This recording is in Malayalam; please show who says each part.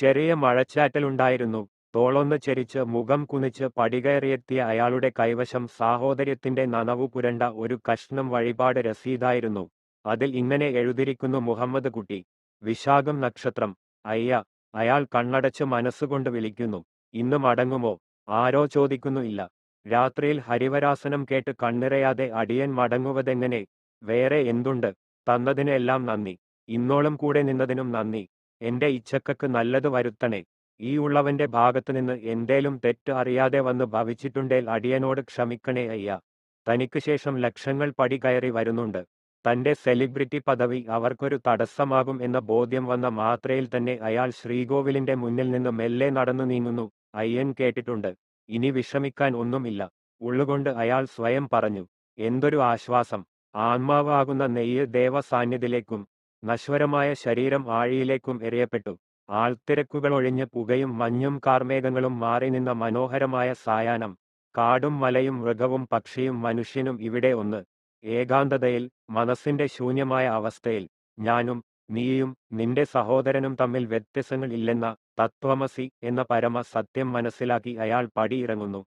Speaker 1: ചെറിയ മഴച്ചാറ്റലുണ്ടായിരുന്നു. തോളൊന്ന് ചെരിച്ച് മുഖം കുനിച്ച് പടികയറിയെത്തിയ അയാളുടെ കൈവശം സാഹോദര്യത്തിന്റെ നനവു പുരണ്ട ഒരു കഷ്ണം വഴിപാട് രസീതായിരുന്നു. അതിൽ ഇങ്ങനെ എഴുതിരിക്കുന്നു മുഹമ്മദ് കുട്ടി. വിശാഖം നക്ഷത്രം. അയ്യ അയാൾ കണ്ണടച്ച് മനസ്സുകൊണ്ട് വിളിക്കുന്നു. ഇന്ന് മടങ്ങുമോ? ആരോ ചോദിക്കുന്നു ഇല്ല. രാത്രിയിൽ ഹരിവരാസനം കേട്ട് കണ്ണിറയാതെ അടിയൻ മടങ്ങുവതെങ്ങനെ? വേറെ എന്തുണ്ട്? തന്നതിനെല്ലാം നന്ദി. ഇന്നോളം കൂടെ നിന്നതിനും നന്ദി. എന്റെ ഇച്ഛക്കക്ക് നല്ലത് വരുത്തണേ. ഈ ഉള്ളവന്റെ ഭാഗത്തുനിന്ന് എന്തേലും തെറ്റ് അറിയാതെ വന്ന് ഭവിച്ചിട്ടുണ്ടേൽ അടിയനോട് ക്ഷമിക്കണേ അയ്യ. തനിക്ക് ശേഷം ലക്ഷങ്ങൾ പടി കയറി വരുന്നുണ്ട്. തന്റെ സെലിബ്രിറ്റി പദവി അവർക്കൊരു തടസ്സമാകും എന്ന ബോധ്യം വന്ന മാത്രയിൽ തന്നെ അയാൾ ശ്രീകോവിലിന്റെ മുന്നിൽ നിന്ന് മെല്ലെ നടന്നു നീങ്ങുന്നു. അയ്യൻ കേട്ടിട്ടുണ്ട്. ഇനി വിഷമിക്കാൻ ഒന്നുമില്ല. ഉള്ളുകൊണ്ട് അയാൾ സ്വയം പറഞ്ഞു. എന്തൊരു ആശ്വാസം. ആത്മാവാകുന്ന നെയ്യ് ദേവസാന്നിധ്യത്തിലേക്കും നശ്വരമായ ശരീരം ആഴിയിലേക്കും എറിയപ്പെട്ടു. ആൾത്തിരക്കുകളൊഴിഞ്ഞ് പുകയും മഞ്ഞും കാർമേഘങ്ങളും മാറി നിന്ന മനോഹരമായ സായാഹ്നം. കാടും മലയും മൃഗവും പക്ഷിയും മനുഷ്യനും ഇവിടെ ഒന്ന്. ഏകാന്തതയിൽ മനസ്സിന്റെ ശൂന്യമായ അവസ്ഥയിൽ. ഞാനും നീയും നിന്റെ സഹോദരനും തമ്മിൽ വ്യത്യസ്തങ്ങൾ ഇല്ലെന്ന തത്വമസി എന്ന പരമ സത്യം മനസ്സിലാക്കി അയാൾ പടിയിറങ്ങുന്നു.